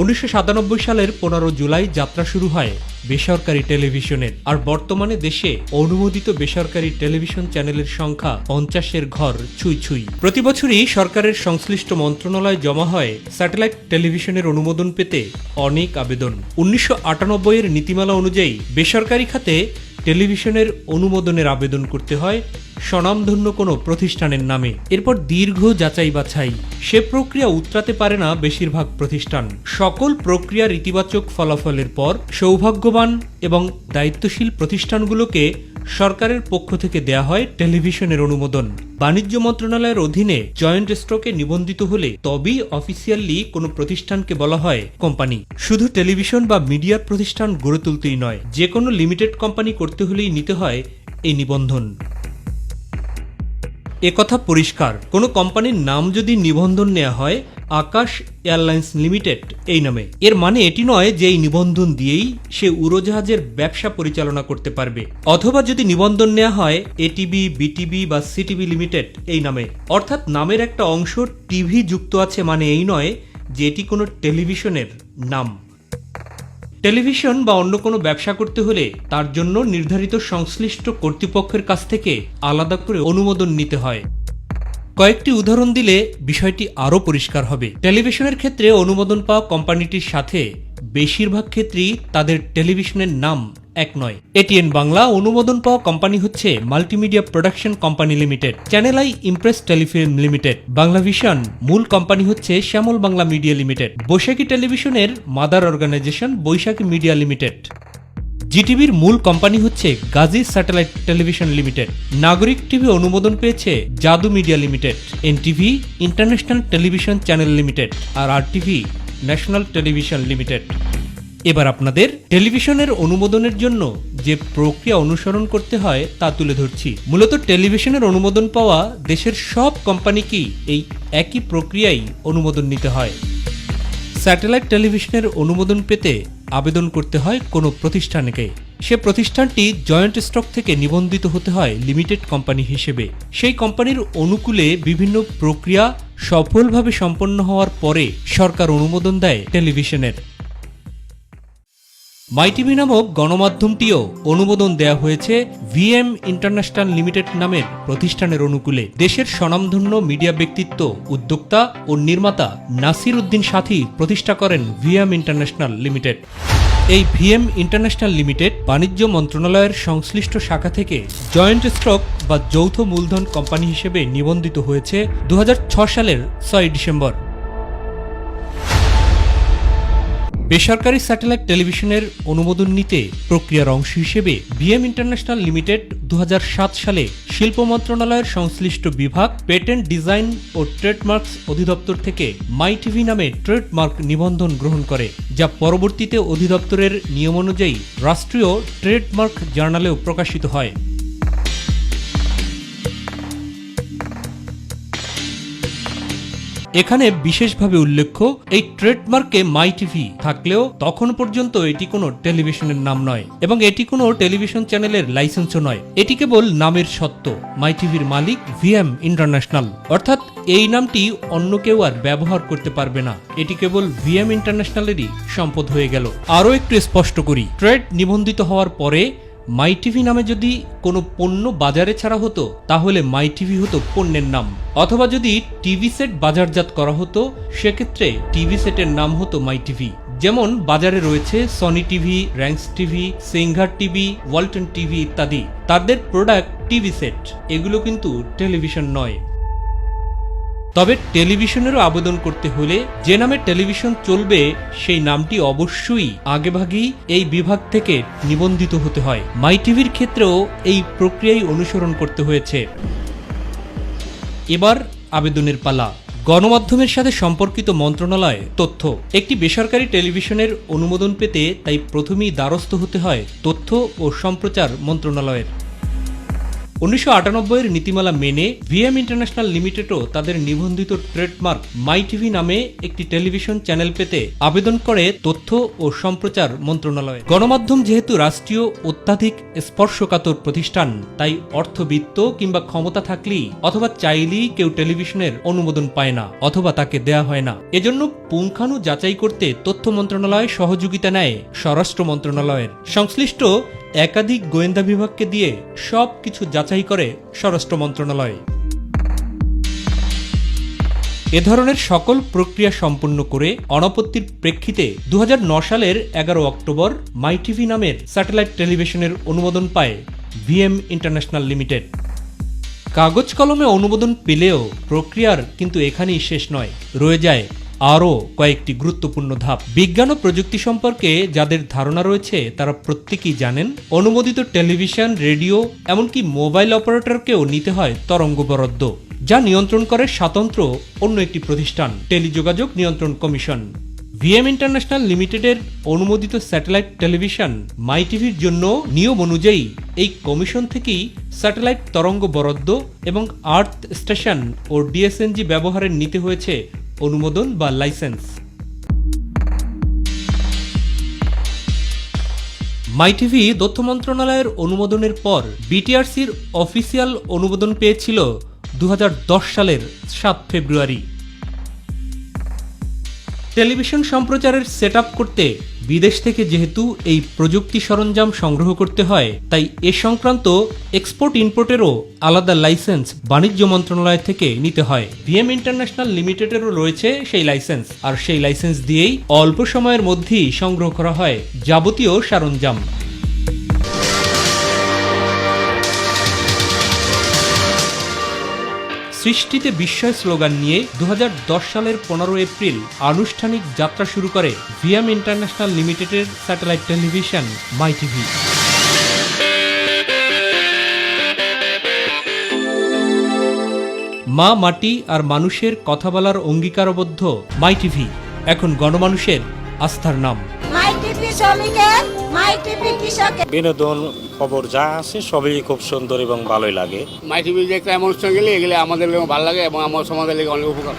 উনিশশো সাতানব্বই সালের পনেরো জুলাই যাত্রা শুরু হয় বেসরকারি টেলিভিশনের। আর বর্তমানে দেশে অনুমোদিত বেসরকারি টেলিভিশন চ্যানেলের সংখ্যা পঞ্চাশের ঘর ছুঁই ছুঁই। প্রতি বছরই সরকারের সংশ্লিষ্ট মন্ত্রণালয় জমা হয় স্যাটেলাইট টেলিভিশনের অনুমোদন পেতে অনেক আবেদন। উনিশশো আটানব্বই এর নীতিমালা অনুযায়ী বেসরকারি খাতে টেলিভিশনের অনুমোদনের আবেদন করতে হয় স্বনামধন্য কোনো প্রতিষ্ঠানের নামে। এরপর দীর্ঘ যাচাই বাছাই সে প্রক্রিয়া উতরাতে পারে না বেশিরভাগ প্রতিষ্ঠান। সকল প্রক্রিয়ার ইতিবাচক ফলাফলের পর সৌভাগ্যবান এবং দায়িত্বশীল প্রতিষ্ঠানগুলোকে সরকারের পক্ষ থেকে দেয়া হয় টেলিভিশনের অনুমোদন। বাণিজ্য মন্ত্রণালয়ের অধীনে জয়েন্ট স্টকে নিবন্ধিত হলে তবেই অফিসিয়ালি কোনো প্রতিষ্ঠানকে বলা হয় কোম্পানি। শুধু টেলিভিশন বা মিডিয়ার প্রতিষ্ঠান গড়ে তুলতেই নয় যে কোনো লিমিটেড কোম্পানি করতে হলেই নিতে হয় এই নিবন্ধন। একথা পরিষ্কার, কোনো কোম্পানির নাম যদি নিবন্ধন নেওয়া হয় আকাশ এয়ারলাইন্স লিমিটেড এই নামে। এর মানে এটি নয় যে এই নিবন্ধন দিয়েই সে উড়োজাহাজের ব্যবসা পরিচালনা করতে পারবে। অথবা যদি নিবন্ধন নেওয়া হয়, এটিবি, বিটিবি বা সিটিবি লিমিটেড এই নামে। অর্থাৎ নামের একটা অংশ টিভি যুক্ত আছে মানে এই নয় যে এটি কোনো টেলিভিশনের নাম। টেলিভিশন বা অন্য কোনো ব্যবসা করতে হলে তার জন্য নির্ধারিত সংশ্লিষ্ট কর্তৃপক্ষের কাছ থেকে আলাদা করে অনুমোদন নিতে হয়। কয়েকটি উদাহরণ দিলে বিষয়টি আরও পরিষ্কার হবে। টেলিভিশনের ক্ষেত্রে অনুমোদন পাওয়া কোম্পানিটির সাথে বেশিরভাগ ক্ষেত্রেই তাদের টেলিভিশনের নাম এক নয়। এটিএন বাংলা অনুমোদন পাওয়া কোম্পানি হচ্ছে multimedia production company limited, channel I impress telefilm limited. Bangla vision মূল কোম্পানি হচ্ছে শ্যামল বাংলা মিডিয়া লিমিটেড। বৈশাখী টেলিভিশনের mother organisation Baishakhi media limited. জিটিভির মূল কোম্পানি হচ্ছে Gazi satellite television limited. Nagorik TV অনুমোদন পেয়েছে Jadu media limited, NTV, international television channel limited আর R TV national television limited. এবার আপনাদের টেলিভিশনের অনুমোদনের জন্য যে প্রক্রিয়া অনুসরণ করতে হয় তা তুলে ধরছি। মূলত টেলিভিশনের অনুমোদন পাওয়া দেশের সব কোম্পানিকেই এই একই প্রক্রিয়ায় অনুমোদন নিতে হয়? স্যাটেলাইট টেলিভিশনের অনুমোদন পেতে আবেদন করতে হয় কোনো প্রতিষ্ঠানকে। সে প্রতিষ্ঠানটি জয়েন্ট স্টক থেকে নিবন্ধিত হতে হয় লিমিটেড কোম্পানি হিসেবে। সেই কোম্পানির অনুকূলে বিভিন্ন প্রক্রিয়া সফলভাবে সম্পন্ন হওয়ার পরে সরকার অনুমোদন দেয় টেলিভিশনের। মাইটিভি নামক গণমাধ্যমটিও অনুমোদন দেয়া হয়েছে ভিএম ইন্টারন্যাশনাল লিমিটেড নামের প্রতিষ্ঠানের অনুকূলে। দেশের স্বনামধন্য মিডিয়া ব্যক্তিত্ব, উদ্যোক্তা ও নির্মাতা নাসির উদ্দিন সাথী প্রতিষ্ঠা করেন ভিএম ইন্টারন্যাশনাল লিমিটেড। এই ভিএম ইন্টারন্যাশনাল লিমিটেড বাণিজ্য মন্ত্রণালয়ের সংশ্লিষ্ট শাখা থেকে জয়েন্ট স্টক বা যৌথ মূলধন কোম্পানি হিসেবে নিবন্ধিত হয়েছে দু সালের ছয় ডিসেম্বর। বেসরকারি স্যাটেলাইট টেলিভিশনের অনুমোদন নিতে প্রক্রিয়ার অংশ হিসেবে বিএম ইন্টারন্যাশনাল লিমিটেড দু হাজার সাত সালে শিল্প মন্ত্রণালয়ের সংশ্লিষ্ট বিভাগ, পেটেন্ট ডিজাইন ও ট্রেডমার্কস অধিদপ্তর থেকে মাই টিভি নামে ট্রেডমার্ক নিবন্ধন গ্রহণ করে, যা পরবর্তীতে অধিদপ্তরের নিয়ম অনুযায়ী রাষ্ট্রীয় ট্রেডমার্ক জার্নালেও প্রকাশিত হয়। এখানে বিশেষভাবে উল্লেখ্য, এই ট্রেডমার্কে মাই টিভি থাকলেও তখন পর্যন্ত এটি কোনো টেলিভিশনের নাম নয় এবং এটি কোনো টেলিভিশন চ্যানেলের লাইসেন্সও নয়। এটি কেবল নামের সত্য মাই টিভির মালিক ভিএম ইন্টারন্যাশনাল অর্থাৎ এই নামটি অন্য কেউ আর ব্যবহার করতে পারবে না। এটি কেবল ভিএম ইন্টারন্যাশনালেরই সম্পদ হয়ে গেল। আরও একটু স্পষ্ট করি, ট্রেড নিবন্ধিত হওয়ার পরে মাই টিভি নামে যদি কোনো পণ্য বাজারে ছাড়া হতো, তাহলে মাই টিভি হতো পণ্যের নাম। অথবা যদি টিভি সেট বাজারজাত করা হতো, সেক্ষেত্রে টিভি সেটের নাম হতো মাই টিভি। যেমন বাজারে রয়েছে Sony TV Rangs TV Singer TV Walton TV ইত্যাদি। তাদের প্রোডাক্ট টিভি সেট। এগুলো কিন্তু টেলিভিশন নয়। তবে টেলিভিশনেরও আবেদন করতে হলে যে নামে টেলিভিশন চলবে সেই নামটি অবশ্যই আগেভাগেই এই বিভাগ থেকে নিবন্ধিত হতে হয়। মাই টিভির ক্ষেত্রেও এই প্রক্রিয়াই অনুসরণ করতে হয়েছে। এবার আবেদনের পালা। গণমাধ্যমের সাথে সম্পর্কিত মন্ত্রণালয় তথ্য। একটি বেসরকারি টেলিভিশনের অনুমোদন পেতে তাই প্রথমেই দ্বারস্থ হতে হয় তথ্য ও সম্প্রচার মন্ত্রণালয়ের। উনিশশো আটানব্বইয়ের নীতিমালা মেনে ভিএম ইন্টারন্যাশনাল লিমিটেডও তাদের নিবন্ধিত ট্রেডমার্ক মাই টিভি নামে একটি টেলিভিশন চ্যানেল পেতে আবেদন করে তথ্য ও সম্প্রচার মন্ত্রণালয়। গণমাধ্যম যেহেতু রাষ্ট্রীয় অত্যাধিক স্পর্শকাতর প্রতিষ্ঠান, তাই অর্থবিত্ত কিংবা ক্ষমতা থাকলেই অথবা চাইলেই কেউ টেলিভিশনের অনুমোদন পায় না অথবা তাকে দেয়া হয় না। এজন্য পুঙ্খানু যাচাই করতে তথ্য মন্ত্রণালয় সহযোগিতা নেয় স্বরাষ্ট্র মন্ত্রণালয়ের। সংশ্লিষ্ট একাধিক গোয়েন্দা বিভাগকে দিয়ে সব কিছু যাচাই করে স্বরাষ্ট্র মন্ত্রণালয়। এ ধরনের সকল প্রক্রিয়া সম্পন্ন করে অনাপত্তির প্রেক্ষিতে দু সালের এগারো অক্টোবর মাই টিভি নামের স্যাটেলাইট টেলিভিশনের অনুমোদন পায় ভিএম ইন্টারন্যাশনাল লিমিটেড। কাগজ কলমে অনুমোদন পেলেও প্রক্রিয়ার কিন্তু এখানেই শেষ নয়, রয়ে যায় আরও কয়েকটি গুরুত্বপূর্ণ ধাপ। বিজ্ঞান ও প্রযুক্তি সম্পর্কে যাদের ধারণা রয়েছে, তারা প্রত্যেকেই জানেন, অনুমোদিত টেলিভিশন, রেডিও, এমনকি মোবাইল অপারেটরকেও নিতে হয় তরঙ্গ বরাদ্দ, যা নিয়ন্ত্রণ করে স্বাতন্ত্র অন্য একটি প্রতিষ্ঠান, টেলিযোগাযোগ নিয়ন্ত্রণ কমিশন। ভিএম ইন্টারন্যাশনাল লিমিটেডের অনুমোদিত স্যাটেলাইট টেলিভিশন মাই টিভির জন্য নিয়ম অনুযায়ী এই কমিশন থেকেই স্যাটেলাইট তরঙ্গ বরাদ্দ এবং আর্থ স্টেশন ও ডিএসএনজি ব্যবহারের নিতে হয়েছে অনুমোদন বা লাইসেন্স। মাই টিভি তথ্য মন্ত্রণালয়ের অনুমোদনের পর বিটিআরসির অফিসিয়াল অনুমোদন পেয়েছিল দু হাজার দশ সালের সাত ফেব্রুয়ারি। টেলিভিশন সম্প্রচারের সেট করতে বিদেশ থেকে যেহেতু এই প্রযুক্তি সরঞ্জাম সংগ্রহ করতে হয়, তাই এ সংক্রান্ত এক্সপোর্ট ইম্পোর্টেরও আলাদা লাইসেন্স বাণিজ্য মন্ত্রণালয় থেকে নিতে হয়। ভিএম ইন্টারন্যাশনাল লিমিটেডেরও রয়েছে সেই লাইসেন্স আর সেই লাইসেন্স দিয়েই অল্প সময়ের মধ্যেই সংগ্রহ করা হয় যাবতীয় সরঞ্জাম। সৃষ্টিতে বিস্ময় স্লোগান নিয়ে দু হাজার দশ সালের পনেরো এপ্রিল আনুষ্ঠানিক যাত্রা শুরু করে ভিএম ইন্টারন্যাশনাল লিমিটেডের স্যাটেলাইট টেলিভিশন মাই টিভি মা, মাটি আর মানুষের কথা বলার অঙ্গীকারবদ্ধ মাই টিভি এখন গণমানুষের আস্থার নাম। শ্রমিকের কৃষকের। বিনোদন খবর যা আছে সবই খুব সুন্দর এবং ভালোই লাগে। মাইটিভি যে একটা অনুষ্ঠান গেলে এগুলো আমাদের ভালো লাগে এবং আমার সমাজের লেগে অনেক উপকার।